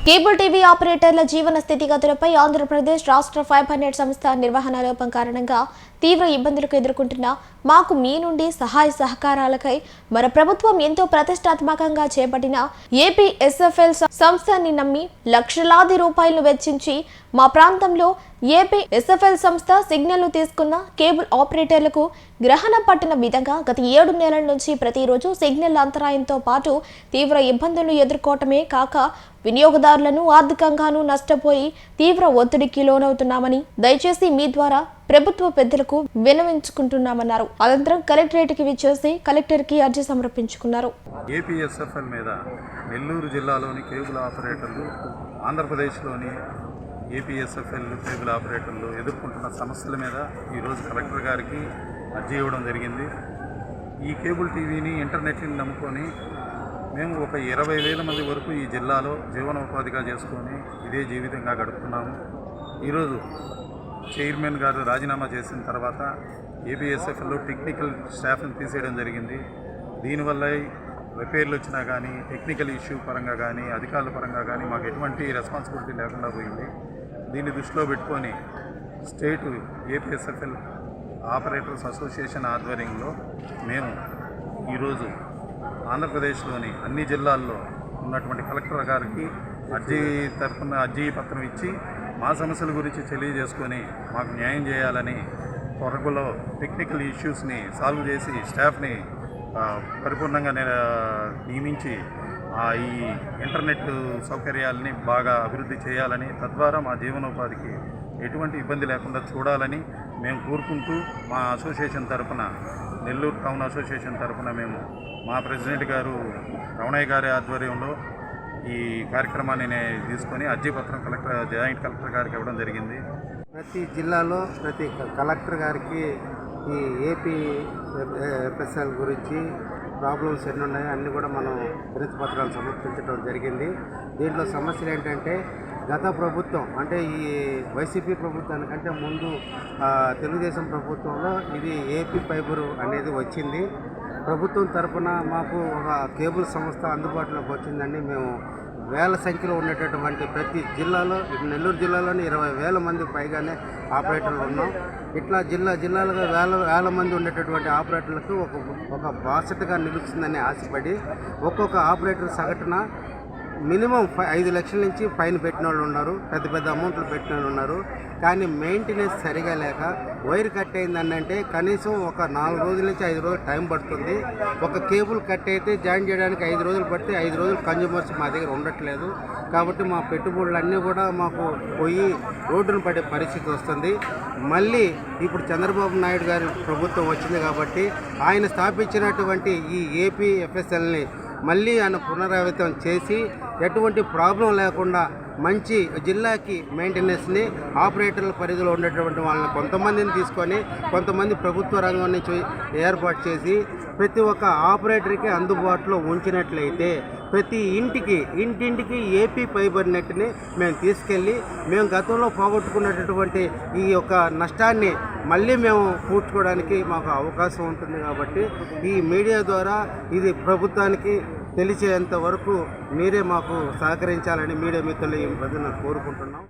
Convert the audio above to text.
Cable TV ఆపరేటర్ల జీవన స్థితిగతులపై ఆంధ్రప్రదేశ్ రాష్ట్ర ఫైబర్ నెట్ సంస్థ నిర్వహణ లోపం కారణంగా తీవ్ర ఇబ్బందులకు ఎదుర్కొంటున్న మాకు మీ నుండి సహాయ సహకారాలకై మన ప్రభుత్వం ఎంతో ప్రతిష్టాత్మకంగా చేపట్టిన ఏపీఎస్ఎఫ్ఎల్ సంస్థని నమ్మి లక్షలాది రూపాయలను వెచ్చించి మా ప్రాంతంలో ఏపీ ఎస్ఎఫ్ఎల్ సంస్థ సిగ్నల్ను తీసుకున్న కేబుల్ ఆపరేటర్లకు గ్రహణం పట్టిన విధంగా గత ఏడు నెలల నుంచి ప్రతిరోజు సిగ్నల్ అంతరాయంతో పాటు తీవ్ర ఇబ్బందులు ఎదుర్కోవటమే కాక వినియోగదారులను ఆర్థికంగానూ నష్టపోయి తీవ్ర ఒత్తిడికి లోనవుతున్నామని దయచేసి మీ ద్వారా ప్రభుత్వ పెద్దలకు వినవించుకుంటున్నామన్నారు అనంతరం కలెక్టరేట్కి విచ్చేసి కలెక్టర్కి అర్జీ సమర్పించుకున్నారు. ఏపీఎస్ఎఫ్ఎల్ మీద నెల్లూరు జిల్లాలోని కేబుల్ ఆపరేటర్లు ఆంధ్రప్రదేశ్లోని ఏపీఎస్ఎఫ్ఎల్ కేబుల్ ఆపరేటర్లు ఎదుర్కొంటున్న సమస్యల మీద ఈరోజు కలెక్టర్ గారికి అర్జీ ఇవ్వడం జరిగింది. ఈ కేబుల్ టీవీని ఇంటర్నెట్ని నమ్ముకొని మేము ఒక ఇరవై వేల మంది వరకు ఈ జిల్లాలో జీవనోపాధిగా చేసుకొని ఇదే జీవితంగా గడుపుతున్నాము. ఈరోజు చైర్మన్ గారు రాజీనామా చేసిన తర్వాత ఏబిఎస్ఎఫ్లో టెక్నికల్ స్టాఫ్ని తీసేయడం జరిగింది. దీనివల్ల రిపేర్లు వచ్చినా కానీ టెక్నికల్ ఇష్యూ పరంగా కానీ అధికారుల పరంగా కానీ మాకు ఎటువంటి రెస్పాన్సిబిలిటీ లేకుండా పోయింది. దీన్ని దృష్టిలో పెట్టుకొని స్టేట్ ఏపీఎస్ఎఫ్ఎల్ ఆపరేటర్స్ అసోసియేషన్ ఆధ్వర్యంలో మేము ఈరోజు ఆంధ్రప్రదేశ్లోని అన్ని జిల్లాల్లో ఉన్నటువంటి కలెక్టర్ గారికి అర్జీ తరఫున అర్జీ పత్రం ఇచ్చి మా సమస్యల గురించి తెలియజేసుకొని మాకు న్యాయం చేయాలని త్వరలో టెక్నికల్ ఇష్యూస్ని సాల్వ్ చేసి స్టాఫ్ని పరిపూర్ణంగా నేను నియమించి ఆ, ఈ ఇంటర్నెట్ సౌకర్యాలని బాగా అభివృద్ధి చేయాలని తద్వారా మా జీవనోపాధికి ఎటువంటి ఇబ్బంది లేకుండా చూడాలని మేము కోరుకుంటూ మా అసోసియేషన్ తరఫున నెల్లూరు టౌన్ అసోసియేషన్ తరఫున మేము మా ప్రెసిడెంట్ గారు రమణయ్య గారి ఆధ్వర్యంలో ఈ కార్యక్రమాన్ని తీసుకొని అర్జీపత్రం కలెక్టర్ జాయింట్ కలెక్టర్ గారికి ఇవ్వడం జరిగింది. ప్రతి జిల్లాలో ప్రతి కలెక్టర్ గారికి ఈ ఏపీ ఎఫ్ఎస్ఎల్ గురించి ప్రాబ్లమ్స్ ఎన్ని ఉన్నాయో అన్నీ కూడా మనం వినతి పత్రాలు సమర్పించడం జరిగింది. దీంట్లో సమస్యలు ఏంటంటే గత ప్రభుత్వం అంటే ఈ వైసీపీ ప్రభుత్వానికంటే ముందు తెలుగుదేశం ప్రభుత్వంలో ఇది ఏపీ ఫైబర్ అనేది వచ్చింది. ప్రభుత్వం తరఫున మాకు ఒక కేబుల్ సంస్థ అందుబాటులోకి వచ్చిందని మేము వేల సంఖ్యలో ఉండేటటువంటి ప్రతి జిల్లాలో ఇప్పుడు నెల్లూరు జిల్లాలోని ఇరవై వేల మంది పైగానే ఆపరేటర్లు ఉన్నాం. ఇట్లా జిల్లా జిల్లాలుగా వేల వేల మంది ఉండేటటువంటి ఆపరేటర్లకు ఒక ఒక బాసటగా నిలుస్తుందని ఆశపడి ఒక్కొక్క ఆపరేటర్ సగటున మినిమం ఫైవ్ ఐదు లక్షల నుంచి ఫైన్ పెట్టిన వాళ్ళు ఉన్నారు. పెద్ద పెద్ద అమౌంట్లు పెట్టిన వాళ్ళు ఉన్నారు. కానీ మెయింటెనెన్స్ సరిగా లేక వైర్ కట్ అయిందంటే కనీసం ఒక నాలుగు రోజుల నుంచి ఐదు రోజులు టైం పడుతుంది. ఒక కేబుల్ కట్ అయితే జాయిన్ చేయడానికి ఐదు రోజులు పడితే ఐదు రోజులు కన్జ్యూమర్స్ మా దగ్గర ఉండట్లేదు. కాబట్టి మా పెట్టుబడులన్నీ కూడా మాకు పోయి రోడ్డును పడే పరిస్థితి వస్తుంది. మళ్ళీ ఇప్పుడు చంద్రబాబు నాయుడు గారి ప్రభుత్వం వచ్చింది కాబట్టి ఆయన స్థాపించినటువంటి ఈ ఏపీ ఎఫ్ఎస్ఎల్ని మళ్ళీ ఆయన పునరావృతం చేసి ఎటువంటి ప్రాబ్లం లేకుండా మంచి జిల్లాకి మెయింటెనెన్స్ని ఆపరేటర్ల పరిధిలో ఉండేటువంటి వాళ్ళని కొంతమందిని తీసుకొని కొంతమంది ప్రభుత్వ రంగం నుంచి ఏర్పాటు చేసి ప్రతి ఒక్క ఆపరేటర్కి అందుబాటులో ఉంచినట్లయితే ప్రతి ఇంటికి ఇంటింటికి ఏపీ ఫైబర్ నెట్ని మేము తీసుకెళ్ళి మేము గతంలో పోగొట్టుకున్నటువంటి ఈ యొక్క నష్టాన్ని మళ్ళీ మేము పూడ్చుకోవడానికి మాకు అవకాశం ఉంటుంది కాబట్టి ఈ మీడియా ద్వారా ఇది ప్రభుత్వానికి తెలిసేంత వరకు మీరే మాకు సహకరించాలని మీడియా మిత్రులు ఈ రోజున కోరుకుంటున్నాం.